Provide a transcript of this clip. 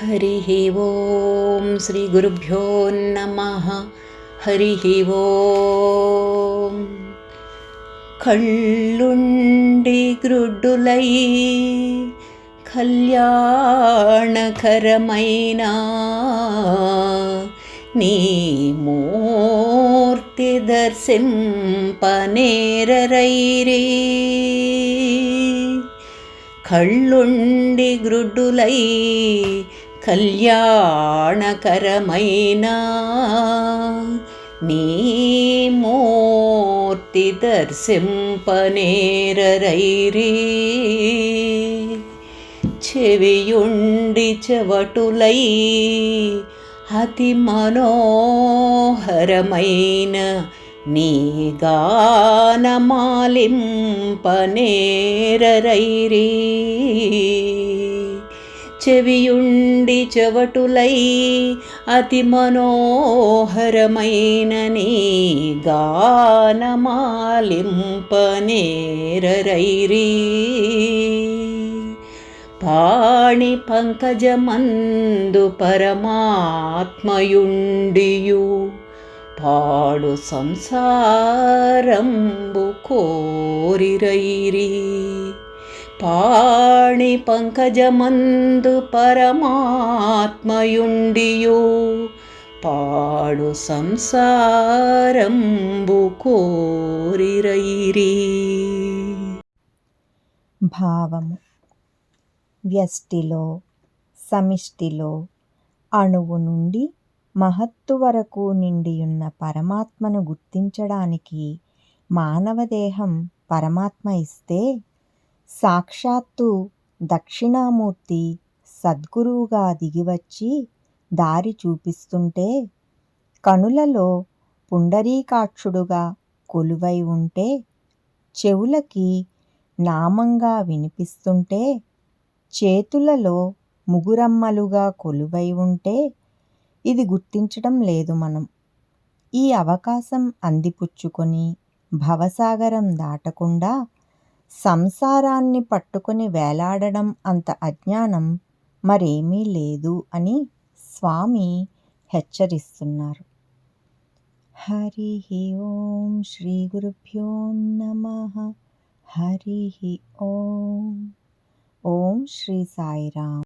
हरिः ॐ श्रीगुरुभ्यो नमः हरिः ॐ కళ్ళుండి గ్రుడ్డులై కళ్యాణకరమైన నీ మూర్తి దర్శింపనేరరైరి కళ్ళుండి గ్రుడ్డులై కళ్యాణకరమైన నీ మూర్తి దర్శింపనేరరైరి. చెవియుండి చెవటులై అతి మనోహరమైన నీ గానమాలింపనేరరైరి. చెవియుండి చెవటులై అతి మనోహరమైన నీ గానమాలింపనేరరైరి. పాణి పంకజమందు పరమాత్మయుండియు పాడు సంసారంబు కోరిరైరీ. పాణి పంకజమందు పరమాత్మయుండియు. పాడు సంసారంబు కోరిరైరి. భావము. వ్యష్టిలో సమిష్టిలో అణువు నుండి మహత్తు వరకు నిండియున్న పరమాత్మను గుర్తించడానికి మానవదేహం పరమాత్మ ఇస్తే సాక్షాత్తు దక్షిణామూర్తి సద్గురువుగా దిగివచ్చి దారి చూపిస్తుంటే కనులలో పుండరీకాక్షుడుగా కొలువై ఉంటే చెవులకి నామంగా వినిపిస్తుంటే చేతులలో ముగురమ్మలుగా కొలువై ఉంటే ఇది గుర్తించడం లేదు మనం. ఈ అవకాశం అందిపుచ్చుకొని భవసాగరం దాటకుండా సంసారాన్ని పట్టుకుని వేలాడడం అంత అజ్ఞానం మరేమీ లేదు అని స్వామి హెచ్చరిస్తున్నారు. హరి ఓం శ్రీ గురుభ్యో నమ. హరి ఓం. ఓం శ్రీ సాయిరామ్.